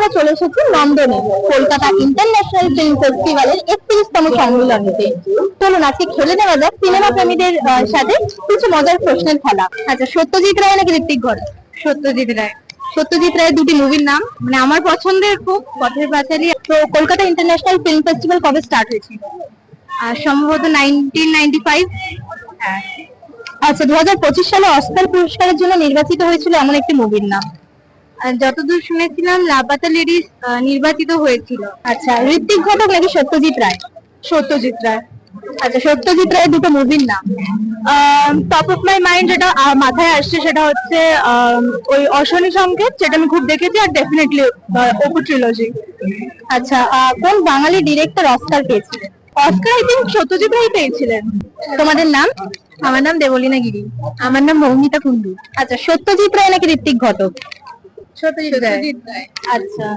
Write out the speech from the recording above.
আমরা চলে এসেছি লন্ডনে কলকাতা ইন্টারন্যাশনাল ফিল্ম ফেস্টিভ্যালের একত্রিশতম সম্মেলনীতে চলুন আজকে খেলে নেওয়া যাক সিনেমা প্রেমীদের সাথে কিছু মজার প্রশ্নের খেলা। আচ্ছা সত্যজিৎ রায় নাকি ঋত্বিক ঘটক? সত্যজিৎ রায়। সত্যজিৎ রায়ের দুটি মুভির নাম মানে আমার পছন্দের খুব পথের পাঁচালী। তো কলকাতা ইন্টারন্যাশনাল ফিল্ম ফেস্টিভ্যাল কবে স্টার্ট হয়েছিল? আর সম্ভবত নাইনটিন নাইনটি ফাইভ হ্যাঁ। আচ্ছা দু পঁচিশ সালে অস্কার পুরস্কারের জন্য নির্বাচিত হয়েছিল এমন একটি মুভির নাম। যতদূর শুনেছিলাম লাপাতা লেডিস নির্বাচিত হয়েছিল। আচ্ছা ঋত্বিক ঘটক নাকি সত্যজিৎ রায়? সত্যজিৎ রায়। আচ্ছা সত্যজিৎ রায়ের দুটো মুভির নাম। টপ অফ মাই মাইন্ড যেটা মাথায় আসছে সেটা হচ্ছে ওই অশনি সংকেত যেটা আমি খুব দেখেছি আর ডেফিনেটলি অপু ট্রিলজি আচ্ছা কোন বাঙালি ডিরেক্টর অস্কার পেয়েছিলেন? Oscar I think Satyajit Ray পেয়েছিলেন। তোমাদের নাম? আমার নাম দেবলীনা গিরি। আমার নাম মৌমিতা কুন্ডু আচ্ছা সত্যজিৎ রায় নাকি ঋত্বিক ঘটক? সত্যজিৎ রায় আচ্ছা।